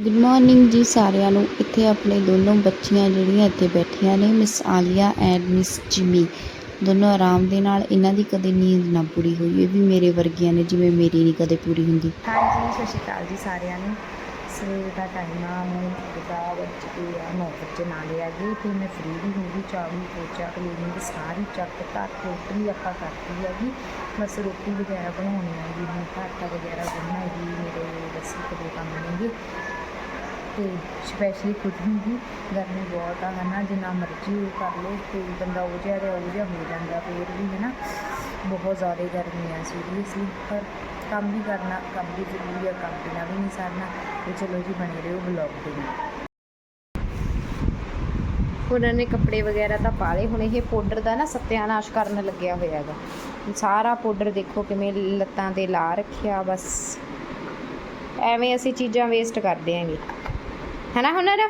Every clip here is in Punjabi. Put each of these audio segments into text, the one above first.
ਗੁੱਡ ਮਾਰਨਿੰਗ ਜੀ ਸਾਰਿਆਂ ਨੂੰ। ਇੱਥੇ ਆਪਣੇ ਦੋਨੋਂ ਬੱਚੀਆਂ ਜਿਹੜੀਆਂ ਇੱਥੇ ਬੈਠੀਆਂ ਨੇ miss Aliya and miss Jimmy ਦੋਨੋਂ ਆਰਾਮ ਦੇ ਨਾਲ ਇਹਨਾਂ ਦੀ ਕਦੇ ਨੀਂਦ ਨਾ ਪੂਰੀ ਹੋਈ, ਇਹ ਵੀ ਮੇਰੇ ਵਰਗੀਆਂ ਨੇ, ਜਿਵੇਂ ਮੇਰੀ ਨਹੀਂ ਕਦੇ ਪੂਰੀ ਹੁੰਦੀ। ਹਾਂਜੀ, ਸਤਿ ਸ਼੍ਰੀ ਅਕਾਲ ਜੀ ਸਾਰਿਆਂ ਨੂੰ। ਸਵੇਰ ਦਾ ਟਾਈਮ ਆ, ਮੈਂ ਦਾ ਵੱਜ ਕੇ ਆ 9 ਵਜੇ ਨਾਲ ਆ ਗਈ ਤੇ ਮੈਂ ਫ੍ਰੀ ਵੀ ਹੋ ਗਈ ਝਾੜੂ ਪੋਚਾ ਕਲੀਨਿੰਗ ਸਾਰੀ ਚੱਕ ਧੱਕ ਰੋਟੀ ਆਪਾਂ ਕਰਤੀ ਹੈਗੀ। ਬਸ ਰੋਟੀ ਵਗੈਰਾ ਬਣਾਉਣੀ ਹੈਗੀ, ਹੁਣ ਆਟਾ ਵਗੈਰਾ ਗੁੰਨਣਾ ਹੈਗੀ ਮੇਰੇ ਬਸ ਇੱਕ ਦੋ ਕੰਮ ਨੇਗੇ। ਤੇ ਸਪੈਸ਼ਲੀ ਖੁਦ ਦੀ ਗਰਮੀ ਬਹੁਤ ਆ ਹੈ ਨਾ ਜਿੰਨਾ ਮਰਜ਼ੀ ਉਹ ਕਰ ਲਓ ਤੇ ਬੰਦਾ ਉਹ ਜਿਹਾ ਦਾ ਉਹ ਜਿਹਾ ਹੋ ਜਾਂਦਾ, ਫਿਰ ਵੀ ਹੈ ਨਾ ਬਹੁਤ ਜ਼ਿਆਦਾ ਗਰਮੀ ਆ ਸੀਰੀਅਸਲੀ ਪਰ ਕੰਮ ਵੀ ਕਰਨਾ, ਕੰਮ ਵੀ ਜ਼ਰੂਰੀ ਆ, ਕੰਮ ਬਿਨਾਂ ਵੀ ਨਹੀਂ ਸਰਨਾ, ਤੇ ਚਲੋ ਜੀ, ਬਣੇ ਰਹੋ ਬਲੌਗ ਦੇ ਨਾਲ। ਉਹਨਾਂ ਨੇ ਕੱਪੜੇ ਵਗੈਰਾ ਤਾਂ ਪਾ ਲਏ, ਹੁਣ ਇਹ ਪਾਊਡਰ ਦਾ ਨਾ ਸਤਿਆਨਾਸ਼ ਕਰਨ ਲੱਗਿਆ ਹੋਇਆ ਹੈਗਾ। ਸਾਰਾ ਪਾਊਡਰ ਦੇਖੋ ਕਿਵੇਂ ਲੱਤਾਂ ਤੇ ਲਾ ਰੱਖਿਆ, ਬਸ। ਐਵੇਂ ਅਸੀਂ ਚੀਜ਼ਾਂ ਵੇਸਟ ਕਰਦੇ ਆਂਗੇ ਹੈਨਾ ਹੁਨਰ?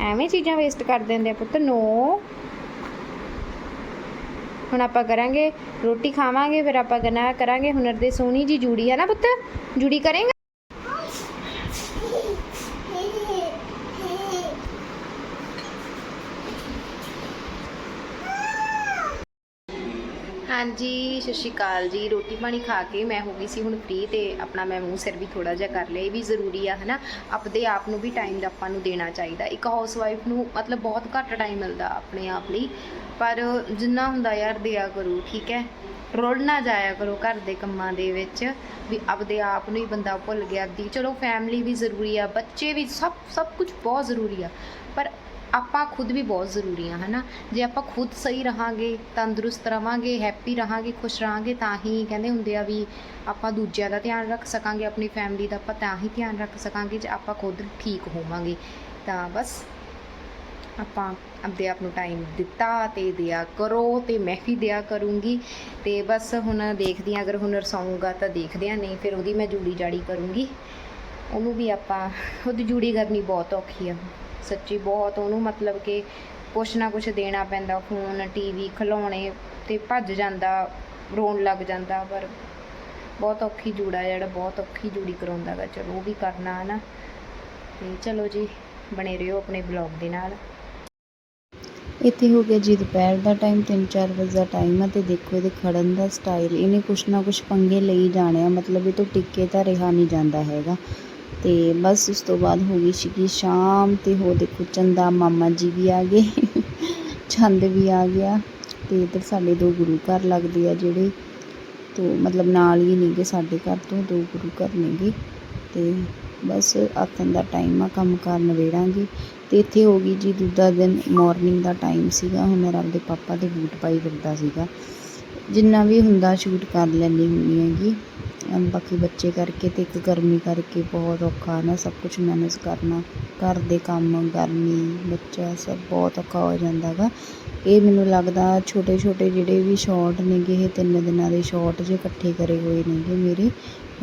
ਐਵੇਂ ਚੀਜ਼ਾਂ ਵੇਸਟ ਕਰ ਦਿੰਦੇ ਆ ਪੁੱਤ ਨੋ ਹੁਣ ਆਪਾਂ ਕਰਾਂਗੇ, ਰੋਟੀ ਖਾਵਾਂਗੇ, ਫਿਰ ਆਪਾਂ ਕਰਨਾ ਕਰਾਂਗੇ ਹੁਨਰ ਦੇ ਸੋਹਣੀ ਜੀ ਜੂੜੀ, ਹੈ ਨਾ ਪੁੱਤ? ਜੂੜੀ ਕਰੇਂਗਾ? ਹਾਂਜੀ, ਸਤਿ ਸ਼੍ਰੀ ਅਕਾਲ ਜੀ। ਰੋਟੀ ਪਾਣੀ ਖਾ ਕੇ ਮੈਂ ਹੋ ਗਈ ਸੀ ਹੁਣ ਫ੍ਰੀ ਤੇ ਆਪਣਾ ਮੈਂ ਮੂੰਹ ਸਿਰ ਵੀ ਥੋੜਾ ਜਿਹਾ ਕਰ ਲਿਆ। ਇਹ ਵੀ ਜ਼ਰੂਰੀ ਆ, ਹਨਾ? ਆਪਦੇ ਆਪ ਨੂੰ ਵੀ ਟਾਈਮ ਦਾ ਆਪਾਂ ਨੂੰ ਦੇਣਾ ਚਾਹੀਦਾ। ਇੱਕ ਹਾਊਸਵਾਈਫ ਨੂੰ ਮਤਲਬ ਬਹੁਤ ਘੱਟ ਟਾਈਮ ਮਿਲਦਾ ਆਪਣੇ ਆਪ ਲਈ। ਪਰ ਜਿੰਨਾ ਹੁੰਦਾ ਯਾਰ ਦਿਆ ਕਰੋ, ਠੀਕ ਹੈ? ਰੁੜ ਨਾ ਜਾਇਆ ਕਰੋ ਘਰ ਦੇ ਕੰਮਾਂ ਦੇ ਵਿੱਚ। ਵੀ ਆਪਦੇ ਆਪ ਨੂੰ ਹੀ ਬੰਦਾ ਭੁੱਲ ਗਿਆ। ਦੀ ਚਲੋ ਫੈਮਿਲੀ ਵੀ ਜ਼ਰੂਰੀ ਆ, ਬੱਚੇ ਵੀ ਸਭ ਸਭ ਕੁਝ ਬਹੁਤ ਜ਼ਰੂਰੀ ਆ। ਪਰ ਆਪਾਂ ਖੁਦ ਵੀ ਬਹੁਤ ਜ਼ਰੂਰੀ ਆ ਹਨਾ? ਜੇ ਆਪਾਂ ਖੁਦ ਸਹੀ ਰਹਾਂਗੇ, ਤੰਦਰੁਸਤ ਰਵਾਂਗੇ ਹੈਪੀ ਰਹਾਂਗੇ, ਖੁਸ਼ ਰਹਾਂਗੇ, ਤਾਂ ਹੀ ਕਹਿੰਦੇ ਹੁੰਦੇ ਆ ਵੀ ਆਪਾਂ ਦੂਜਿਆਂ ਦਾ ਧਿਆਨ ਰੱਖ ਸਕਾਂਗੇ, ਆਪਣੀ ਫੈਮਿਲੀ ਦਾ ਆਪਾਂ ਤਾਂ ਹੀ ਧਿਆਨ ਰੱਖ ਸਕਾਂਗੇ ਜੇ ਆਪਾਂ ਖੁਦ ਠੀਕ ਹੋਵਾਂਗੇ। ਤਾਂ ਬਸ ਆਪਾਂ ਆਪਦੇ ਆਪ ਨੂੰ ਟਾਈਮ ਦਿੱਤਾ ਤੇ ਦਿਆ ਕਰੋ ਤੇ ਮੈਂ ਵੀ ਦਿਆ ਕਰੂੰਗੀ। ਤੇ ਬਸ ਹੁਣ ਦੇਖਦੀ ਹਾਂ, ਅਗਰ ਹੁਨਰ ਸੌਂਗਾ ਤਾਂ ਦੇਖਦੇ ਹਾਂ, ਨਹੀਂ ਫਿਰ ਉਹਦੀ ਮੈਂ ਜੂੜੀ ਜਾੜੀ ਕਰੂੰਗੀ। ਉਹਨੂੰ ਵੀ ਆਪਾਂ, ਉਹਦੀ ਜੂੜੀ ਕਰਨੀ ਬਹੁਤ ਔਖੀ ਆ। ਸੱਚੀ ਬਹੁਤ ਉਹਨੂੰ ਮਤਲਬ ਕਿ ਕੁਛ ਨਾ ਕੁਛ ਦੇਣਾ ਪੈਂਦਾ, ਫੋਨ ਟੀਵੀ ਖਿਲੌਣੇ ਤੇ ਭੱਜ ਜਾਂਦਾ, ਰੋਣ ਲੱਗ ਜਾਂਦਾ, ਪਰ ਬਹੁਤ ਔਖੀ ਜੂੜਾ ਜਿਹੜਾ, ਬਹੁਤ ਔਖੀ ਜੂੜੀ ਕਰਾਉਂਦਾ ਗਾ। ਚਲੋ, ਉਹ ਵੀ ਕਰਨਾ ਹੈ ਨਾ। ਤੇ ਚਲੋ ਜੀ, ਬਣੇ ਰਹੋ ਆਪਣੇ ਬਲੌਗ ਦੇ ਨਾਲ। ਇੱਥੇ ਹੋ ਗਿਆ ਜੀ ਦੁਪਹਿਰ ਦਾ ਟਾਈਮ 3-4 ਵਜੇ ਦਾ ਟਾਈਮ ਆ ਤੇ ਦੇਖੋ ਇਹਦੇ ਖੜਨ ਦਾ ਸਟਾਈਲ ਇਹਨੇ ਕੁਛ ਨਾ ਕੁਛ ਪੰਗੇ ਲਈ ਜਾਣੇ ਆ। ਮਤਲਬ ਇਹ ਤੋਂ ਟਿੱਕੇ ਤਾਂ ਰਿਹਾ ਨਹੀਂ ਜਾਂਦਾ ਹੈਗਾ। ਤੇ ਬਸ ਉਸ ਤੋਂ ਬਾਅਦ ਹੋ ਗਈ ਸੀਗੀ ਸ਼ਾਮ ਤੇ ਹੋ ਦੇਖੋ ਚੰਦਾ ਮਾਮਾ ਜੀ ਵੀ ਆ ਗਏ। ਚੰਦ ਵੀ ਆ ਗਿਆ ਤੇ ਇੱਧਰ ਸਾਡੇ ਦੋ ਗੁਰੂ ਘਰ ਲੱਗਦੇ ਆ ਜਿਹੜੇ। ਤੋਂ ਮਤਲਬ ਨਾਲ ਹੀ ਨੇਗੇ ਸਾਡੇ ਘਰ ਤੋਂ ਦੋ ਗੁਰੂ ਘਰ ਨੇਗੇ। ਤੇ ਬਸ ਆਥਨ ਦਾ ਟਾਈਮ ਆ, ਕੰਮ ਕਾਰ ਨਵੇੜਾਂਗੇ ਤੇ ਇੱਥੇ ਹੋ ਗਈ ਜੀ ਦੂਜਾ ਦਿਨ ਮਾਰਨਿੰਗ ਦਾ ਟਾਈਮ ਸੀਗਾ, ਹੁਣ ਮੇਰਾ ਆਪਦੇ ਪਾਪਾ ਦੇ ਬੂਟ ਪਾਈ ਫਿਰਦਾ ਸੀਗਾ। ਜਿੰਨਾ ਵੀ ਹੁੰਦਾ ਸ਼ੂਟ ਕਰ ਲੈਂਦੀ ਹੁੰਦੀ ਹੈਗੀ। ਬਾਕੀ ਬੱਚੇ ਕਰਕੇ ਅਤੇ ਇੱਕ ਗਰਮੀ ਕਰਕੇ ਬਹੁਤ ਔਖਾ ਨਾ, ਸਭ ਕੁਛ ਮੈਨੇਜ ਕਰਨਾ, ਘਰ ਦੇ ਕੰਮ, ਗਰਮੀ, ਬੱਚਾ ਸਭ ਬਹੁਤ ਔਖਾ ਹੋ ਜਾਂਦਾ ਗਾ। ਇਹ ਮੈਨੂੰ ਲੱਗਦਾ ਛੋਟੇ ਛੋਟੇ ਜਿਹੜੇ ਵੀ ਸ਼ੋਟ ਨੇਗੇ, ਇਹ ਤਿੰਨ ਦਿਨਾਂ ਦੇ ਸ਼ੋਟ ਜੇ ਇਕੱਠੇ ਕਰੇ ਹੋਏ ਨੇਗੇ ਮੇਰੇ,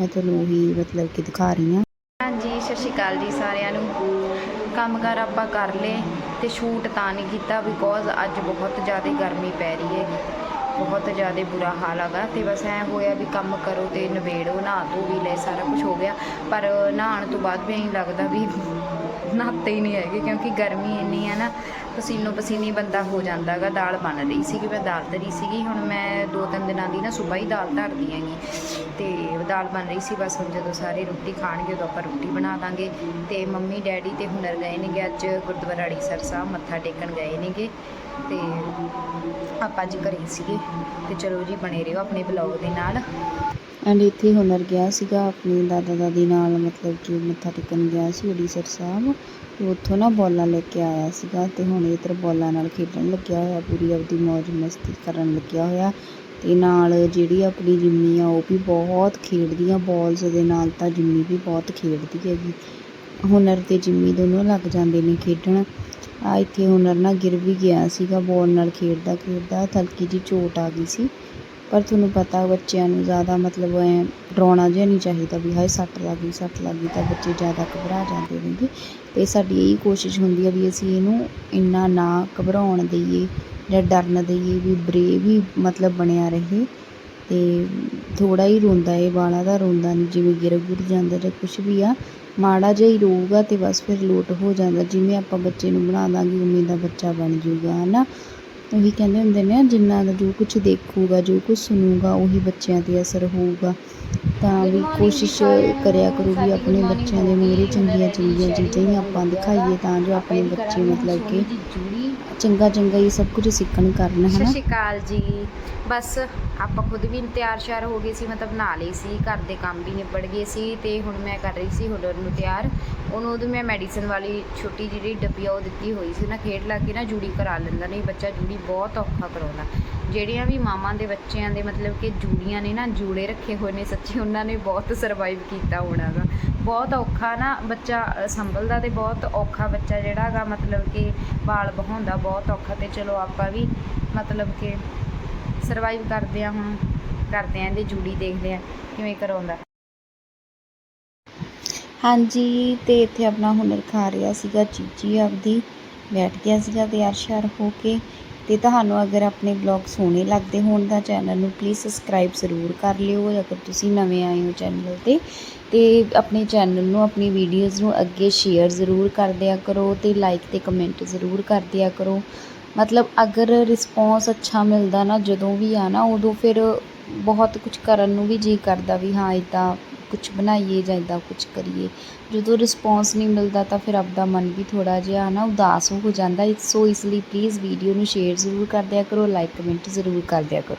ਮੈਂ ਤੁਹਾਨੂੰ ਉਹੀ ਮਤਲਬ ਕਿ ਦਿਖਾ ਰਹੀ ਹਾਂ। ਹਾਂਜੀ, ਸਤਿ ਸ਼੍ਰੀ ਅਕਾਲ ਜੀ ਸਾਰਿਆਂ ਨੂੰ। ਕੰਮਕਾਰ ਆਪਾਂ ਕਰ ਲਏ ਤੇ ਸ਼ੂਟ ਤਾਂ ਨਹੀਂ ਕੀਤਾ ਬਿਕੋਜ਼ ਅੱਜ ਬਹੁਤ ਜ਼ਿਆਦਾ ਗਰਮੀ ਪੈ ਰਹੀ ਹੈ ਬਹੁਤ ਜ਼ਿਆਦਾ ਬੁਰਾ ਹਾਲ ਹੈਗਾ ਤੇ ਬਸ ਐ ਹੋਇਆ ਵੀ ਕੰਮ ਕਰੋ ਤੇ ਨਵੇੜੋ ਨਹਾ ਧੋ ਵੀ ਲੈ ਸਾਰਾ ਕੁਝ ਹੋ ਗਿਆ। ਪਰ ਨਹਾਉਣ ਤੋਂ ਬਾਅਦ ਵੀ ਐਂ ਲੱਗਦਾ ਵੀ ਨਹਾਤੇ ਹੀ ਨਹੀਂ ਹੈਗੇ ਕਿਉਂਕਿ ਗਰਮੀ ਇੰਨੀ ਹੈ ਨਾ, ਪਸੀਨੋ ਪਸੀਨੀ ਬੰਦਾ ਹੋ ਜਾਂਦਾ ਹੈਗਾ, ਦਾਲ ਬਣ ਰਹੀ ਸੀਗੀ, ਮੈਂ ਦਾਲ ਧਰੀ ਸੀਗੀ, ਹੁਣ ਮੈਂ ਦੋ ਤਿੰਨ ਦਿਨਾਂ ਦੀ ਨਾ ਸਵੇਰ ਹੀ ਦਾਲ ਧਰਦੀ ਹੈਗੀ। ਤੇ ਦਾਲ ਬਣ ਰਹੀ ਸੀ, ਬਸ ਹੁਣ ਜਦੋਂ ਸਾਰੇ ਰੋਟੀ ਖਾਣਗੇ, ਉਦੋਂ ਆਪਾਂ ਰੋਟੀ ਬਣਾ ਦਾਂਗੇ। ਤੇ ਮੰਮੀ, ਡੈਡੀ ਤੇ ਹੁਨਰ ਗਏ ਨੇਗੇ, ਅੱਜ ਗੁਰਦੁਆਰਾ ਅੜੀਸਰ ਸਾਹਿਬ, ਮੱਥਾ ਟੇਕਣ ਗਏ ਨੇਗੇ। ਤੇ ਆਪਾਂ ਅੱਜ ਘਰੇ ਸੀਗੇ। ਤੇ ਚਲੋ ਜੀ, ਬਣੇ ਰਹੋ ਆਪਣੇ ਬਲੌਗ ਦੇ ਨਾਲ। ਐਂਡ ਇੱਥੇ ਹੁਨਰ ਗਿਆ ਸੀਗਾ, ਆਪਣੇ ਦਾਦਾ ਦਾਦੀ ਨਾਲ, ਮਤਲਬ ਕਿ ਮੱਥਾ ਟੇਕਣ ਗਿਆ ਸੀ ਅੜੀਸਰ ਸਾਹਿਬ। ਤੇ ਉੱਥੋਂ ਨਾ ਬੋਲਾਂ ਲੈ ਕੇ ਆਇਆ ਸੀਗਾ ਤੇ ਹੁਣ ਇੱਧਰ ਬੋਲਾਂ ਨਾਲ ਖੇਡਣ ਲੱਗਿਆ ਹੋਇਆ, ਪੂਰੀ ਆਪਦੀ ਮੌਜ ਮਸਤੀ ਕਰਨ ਲੱਗਿਆ ਹੋਇਆ। ਤੇ ਨਾਲ ਜਿਹੜੀ ਆਪਣੀ ਜਿੰਮੀ ਆ, ਉਹ ਵੀ ਬਹੁਤ ਖੇਡਦੀ ਆ ਬਾਲਸ ਦੇ ਨਾਲ ਤਾਂ ਜਿੰਮੀ ਵੀ ਬਹੁਤ ਖੇਡਦੀ ਹੈਗੀ। ਹੁਨਰ ਤੇ ਜਿੰਮੀ ਦੋਨੋਂ ਲੱਗ ਜਾਂਦੇ ਨੇ ਖੇਡਣ। ਆ ਇੱਥੇ ਹੁਨਰ ਨਾ ਗਿਰ ਵੀ ਗਿਆ ਸੀਗਾ ਬੋਲ ਨਾਲ ਖੇਡਦਾ ਖੇਡਦਾ ਹਲਕੀ ਜੀ ਚੋਟ ਆ ਗਈ ਸੀ। ਪਰ ਤੁਹਾਨੂੰ ਪਤਾ ਬੱਚਿਆਂ ਨੂੰ ਜ਼ਿਆਦਾ ਮਤਲਬ ਐ ਡਰਾਉਣਾ ਜਿਹਾ ਨਹੀਂ ਚਾਹੀਦਾ ਵੀ ਹਾਏ ਸੱਟ ਲੱਗ ਗਈ, ਸੱਟ ਲੱਗ ਗਈ ਤਾਂ ਬੱਚੇ ਜ਼ਿਆਦਾ ਘਬਰਾ ਜਾਂਦੇ ਨੇਗੇ ਅਤੇ ਸਾਡੀ ਇਹੀ ਕੋਸ਼ਿਸ਼ ਹੁੰਦੀ ਆ ਵੀ ਅਸੀਂ ਇਹਨੂੰ ਇੰਨਾ ਨਾ ਘਬਰਾਉਣ ਦੇਈਏ ਜਾਂ ਡਰਨ ਦੇਈਏ ਵੀ ਬਰੇਵ ਹੀ ਮਤਲਬ ਬਣਿਆ ਰਹੇ। ਅਤੇ ਥੋੜ੍ਹਾ ਹੀ ਰੋਂਦਾ ਏ ਵਾਲਾ ਦਾ ਰੋਂਦਾ ਨਹੀਂ, ਜਿਵੇਂ ਗਿਰ ਗੁਰ ਜਾਂਦਾ ਜਾਂ ਕੁਛ ਵੀ ਆ, ਮਾੜਾ ਜਿਹਾ ਹੀ ਰੋਊਗਾ ਅਤੇ ਬਸ ਫਿਰ ਲੋਟ ਹੋ ਜਾਂਦਾ। ਜਿਵੇਂ ਆਪਾਂ ਬੱਚੇ ਨੂੰ ਬਣਾ ਦਾਂਗੇ, ਉਵੇਂ ਦਾ ਬੱਚਾ ਬਣ ਜਾਊਗਾ ਨਾ ਉਹੀ ਕਹਿੰਦੇ ਹੁੰਦੇ ਨੇ, ਜਿੰਨਾ ਦਾ ਜੋ ਕੁਝ ਦੇਖੂਗਾ, ਜੋ ਕੁਝ ਸੁਣੂਗਾ, ਉਹੀ ਬੱਚਿਆਂ ਤੇ ਅਸਰ ਹੋਊਗਾ। ਤਾਂ ਵੀ ਕੋਸ਼ਿਸ਼ ਕਰਿਆ ਕਰੋ ਵੀ ਆਪਣੇ ਬੱਚਿਆਂ ਦੇ ਮੂਹਰੇ ਚੰਗੀਆਂ ਚੰਗੀਆਂ ਚੀਜ਼ਾਂ ਹੀ ਆਪਾਂ ਦਿਖਾਈਏ, ਤਾਂ ਜੋ ਆਪਣੇ ਬੱਚੇ ਮਤਲਬ ਕਿ ਚੰਗਾ ਚੰਗਾ ਹੀ ਸਭ ਕੁਝ ਸਿੱਖਣ ਕਰਨ ਸਤਿ ਹਨਾ? ਸ਼੍ਰੀ ਅਕਾਲ ਜੀ। ਬਸ ਆਪਾਂ ਖੁਦ ਵੀ ਤਿਆਰ ਸ਼ਿਆਰ ਹੋ ਗਏ ਸੀ ਮਤਲਬ ਨਹਾ ਲਈ ਸੀ ਘਰ ਦੇ ਕੰਮ ਵੀ ਨਿਬੜ ਗਏ ਸੀ ਤੇ ਹੁਣ ਮੈਂ ਕਰ ਰਹੀ ਸੀ ਹੁਲਰ ਨੂੰ ਤਿਆਰ। ਉਹਨੂੰ ਉਹਦੀ ਮੈਂ ਮੈਡੀਸਨ ਵਾਲੀ ਛੋਟੀ ਜਿਹੜੀ ਡੱਬੀ ਆ ਉਹ ਦਿੱਤੀ ਹੋਈ ਸੀ ਨਾ ਖੇਡ ਲਾ ਕੇ ਨਾ ਜੂੜੀ ਕਰਾ ਲੈਂਦਾ ਨਹੀਂ ਬੱਚਾ ਜੂੜੀ ਬਹੁਤ ਔਖਾ ਕਰਾਉਂਦਾ। ਜਿਹੜੀਆਂ ਵੀ ਮਾਵਾਂ ਦੇ ਬੱਚਿਆਂ ਦੇ ਮਤਲਬ ਕਿ ਜੂੜੀਆਂ ਨੇ ਨਾ, ਜੂੜੇ ਰੱਖੇ ਹੋਏ ਨੇ ਸੱਚੀ ਉਹਨਾਂ ਨੇ ਬਹੁਤ ਸਰਵਾਈਵ ਕੀਤਾ ਹੋਣਾ ਗਾ। ਬਹੁਤ ਔਖਾ ਨਾ ਬੱਚਾ ਸੰਭਲਦਾ ਤੇ ਬਹੁਤ ਔਖਾ ਬੱਚਾ ਜਿਹੜਾ ਮਤਲਬ ਕਿ ਵਾਲ ਬਹਾਉਂਦਾ ਬਹੁਤ ਔਖਾ ਤੇ ਚਲੋ ਆਪਾਂ ਵੀ ਮਤਲਬ ਕਿ ਸਰਵਾਈਵ ਕਰਦੇ ਆ ਹੁਣ, ਕਰਦੇ ਆ ਇਹਦੀ ਜੂੜੀ ਦੇਖਦੇ ਆ ਕਿਵੇਂ ਕਰਾਉਂਦਾ। ਹਾਂਜੀ, ਤੇ ਇੱਥੇ ਆਪਣਾ ਹੁਨਰ ਖਾ ਰਿਹਾ ਸੀਗਾ ਚੀਚੀ ਆਪਦੀ। ਬੈਠ ਗਿਆ ਸੀਗਾ ਤਿਆਰ ਸ਼ਿਆਰ ਹੋ ਕੇ। ਤੇ ਤੁਹਾਨੂੰ ਅਗਰ ਆਪਣੇ ਬਲੌਗ ਸੋਹਣੇ ਲੱਗਦੇ ਹੋਣ ਤਾਂ ਚੈਨਲ ਨੂੰ ਪਲੀਜ਼ ਸਬਸਕ੍ਰਾਈਬ ਜ਼ਰੂਰ ਕਰ ਲਿਓ। ਅਗਰ ਤੁਸੀਂ ਨਵੇਂ ਆਏ ਹੋ ਚੈਨਲ ਤੇ ਤੇ ਆਪਣੇ ਚੈਨਲ ਨੂੰ, ਆਪਣੀ ਵੀਡੀਓਜ਼ ਨੂੰ ਅੱਗੇ ਸ਼ੇਅਰ ਜ਼ਰੂਰ ਕਰ ਦਿਆ ਕਰੋ ਤੇ ਲਾਈਕ ਤੇ ਕਮੈਂਟ ਜ਼ਰੂਰ ਕਰ ਦਿਆ ਕਰੋ। ਮਤਲਬ ਅਗਰ ਰਿਸਪੌਂਸ ਅੱਛਾ ਮਿਲਦਾ ਨਾ, ਜਦੋਂ ਵੀ ਆ ਨਾ, ਉਦੋਂ ਫਿਰ ਬਹੁਤ ਕੁਝ ਕਰਨ ਨੂੰ ਵੀ ਜੀ ਕਰਦਾ ਵੀ ਹਾਂ ਇੱਦਾਂ ਕੁਝ ਬਣਾਈਏ ਜਾਂ ਇੱਦਾਂ ਕੁਝ ਕਰੀਏ। ਜਦੋਂ ਰਿਸਪੌਂਸ ਨਹੀਂ ਮਿਲਦਾ ਤਾਂ ਫਿਰ ਆਪਦਾ ਮਨ ਵੀ ਥੋੜ੍ਹਾ ਜਿਹਾ ਨਾ ਉਦਾਸ ਹੋ ਜਾਂਦਾ। ਸੋ ਇਸ ਲਈ ਪਲੀਜ਼ ਵੀਡੀਓ ਨੂੰ ਸ਼ੇਅਰ ਜ਼ਰੂਰ ਕਰ ਦਿਆ ਕਰੋ ਲਾਈਕ ਕਮੈਂਟ ਜ਼ਰੂਰ ਕਰ ਦਿਆ ਕਰੋ।